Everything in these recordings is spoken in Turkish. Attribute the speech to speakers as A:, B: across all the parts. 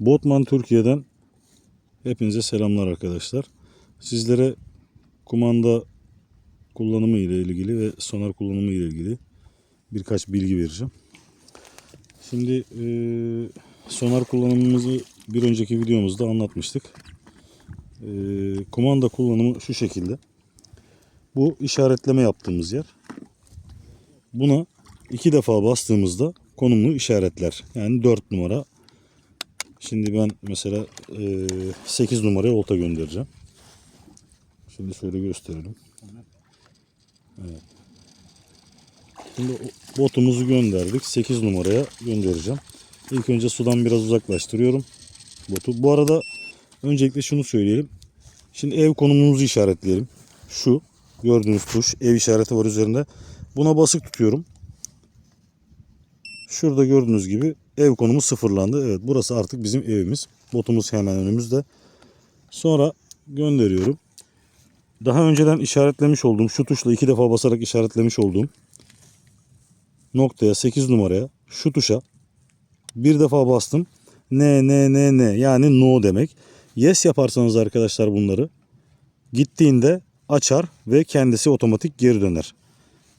A: Botman Türkiye'den hepinize selamlar arkadaşlar. Sizlere kumanda kullanımı ile ilgili ve sonar kullanımı ile ilgili birkaç bilgi vereceğim. Şimdi eee, sonar kullanımımızı bir önceki videomuzda anlatmıştık. Eee, kumanda kullanımı şu şekilde. Bu işaretleme yaptığımız yer. Buna iki defa bastığımızda konumunu işaretler. Yani 4 numara. Şimdi ben mesela eee 8 numaraya olta göndereceğim. Şimdi şöyle gösterelim. Evet. Şimdi botumuzu gönderdik. 8 numaraya göndereceğim. İlk önce sudan biraz uzaklaştırıyorum botu. Bu arada öncelikle şunu söyleyelim. Şimdi ev konumumuzu işaretleyelim. Şu gördüğünüz tuş ev işareti var üzerinde. Buna basık tutuyorum. Şurada gördüğünüz gibi ev konumu sıfırlandı. Evet burası artık bizim evimiz. Botumuz hemen önümüzde. Sonra gönderiyorum. Daha önceden işaretlemiş olduğum şu tuşla iki defa basarak işaretlemiş olduğum noktaya 8 numaraya şu tuşa bir defa bastım. Ne ne ne ne yani no demek. Yes yaparsanız arkadaşlar bunları gittiğinde açar ve kendisi otomatik geri döner.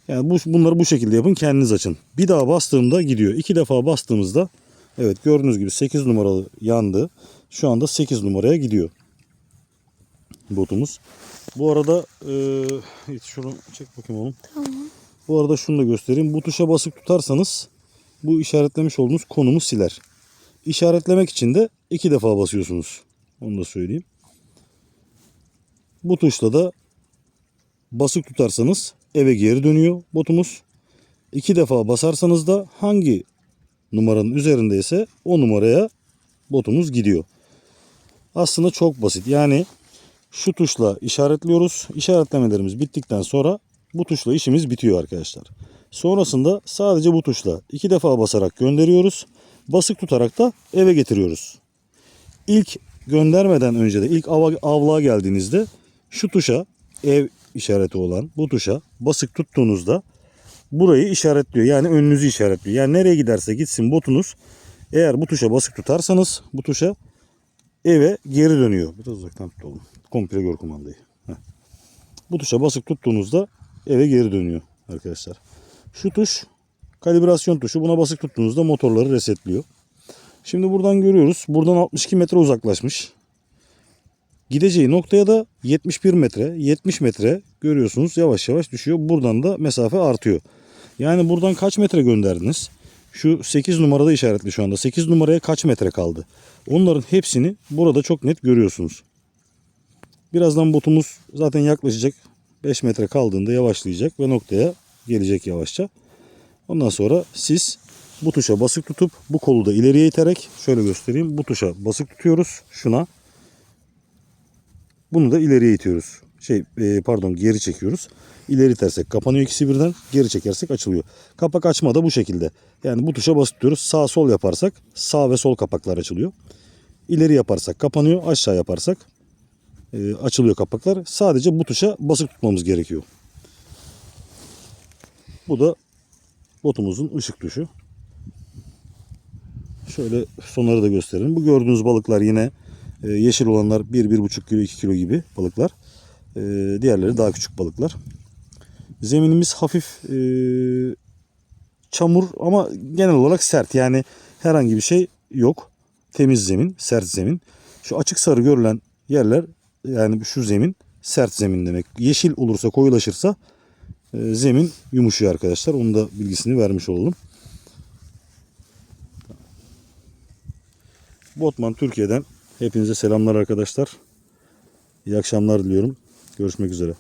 A: Yani bu, bunları bu şekilde yapın kendiniz açın. Bir daha bastığımda gidiyor. İki defa bastığımızda evet gördüğünüz gibi 8 numaralı yandı. Şu anda 8 numaraya gidiyor botumuz. Bu arada eee şunu çek bakayım oğlum.
B: Tamam.
A: Bu arada şunu da göstereyim. Bu tuşa basık tutarsanız bu işaretlemiş olduğunuz konumu siler. İşaretlemek için de iki defa basıyorsunuz. Onu da söyleyeyim. Bu tuşla da basık tutarsanız eve geri dönüyor botumuz. İki defa basarsanız da hangi numaranın üzerindeyse o numaraya botumuz gidiyor. Aslında çok basit. Yani şu tuşla işaretliyoruz. İşaretlemelerimiz bittikten sonra bu tuşla işimiz bitiyor arkadaşlar. Sonrasında sadece bu tuşla iki defa basarak gönderiyoruz. Basık tutarak da eve getiriyoruz. İlk göndermeden önce de ilk ava, avluğa geldiğinizde şu tuşa ev işareti olan bu tuşa basık tuttuğunuzda burayı işaretliyor. Yani önünüzü işaretliyor. Yani nereye giderse gitsin botunuz eğer bu tuşa basık tutarsanız bu tuşa eve geri dönüyor. Biraz uzaktan tut oğlum. Komple gör kumandayı. Heh. Bu tuşa basık tuttuğunuzda eve geri dönüyor arkadaşlar. Şu tuş kalibrasyon tuşu. Buna basık tuttuğunuzda motorları resetliyor. Şimdi buradan görüyoruz. Buradan 62 metre uzaklaşmış. Gideceği noktaya da 71 metre, 70 metre görüyorsunuz yavaş yavaş düşüyor. Buradan da mesafe artıyor. Yani buradan kaç metre gönderdiniz? Şu 8 numarada işaretli şu anda. 8 numaraya kaç metre kaldı? Onların hepsini burada çok net görüyorsunuz. Birazdan botumuz zaten yaklaşacak. 5 metre kaldığında yavaşlayacak ve noktaya gelecek yavaşça. Ondan sonra siz bu tuşa basık tutup bu kolu da ileriye iterek şöyle göstereyim. Bu tuşa basık tutuyoruz şuna. Bunu da ileriye itiyoruz. Şey e, pardon geri çekiyoruz. İleri itersek kapanıyor ikisi birden. Geri çekersek açılıyor. Kapak açma da bu şekilde. Yani bu tuşa basık tutuyoruz. Sağ sol yaparsak sağ ve sol kapaklar açılıyor. İleri yaparsak kapanıyor. Aşağı yaparsak e, açılıyor kapaklar. Sadece bu tuşa basık tutmamız gerekiyor. Bu da botumuzun ışık tuşu. Şöyle sonları da gösterelim. Bu gördüğünüz balıklar yine e, yeşil olanlar 1-1,5 kilo 2 kilo gibi balıklar. E, diğerleri daha küçük balıklar. Zeminimiz hafif e, çamur ama genel olarak sert. Yani herhangi bir şey yok. Temiz zemin, sert zemin. Şu açık sarı görülen yerler yani şu zemin sert zemin demek. Yeşil olursa koyulaşırsa zemin yumuşuyor arkadaşlar. Onun da bilgisini vermiş olalım. Botman Türkiye'den hepinize selamlar arkadaşlar. İyi akşamlar diliyorum. Görüşmek üzere.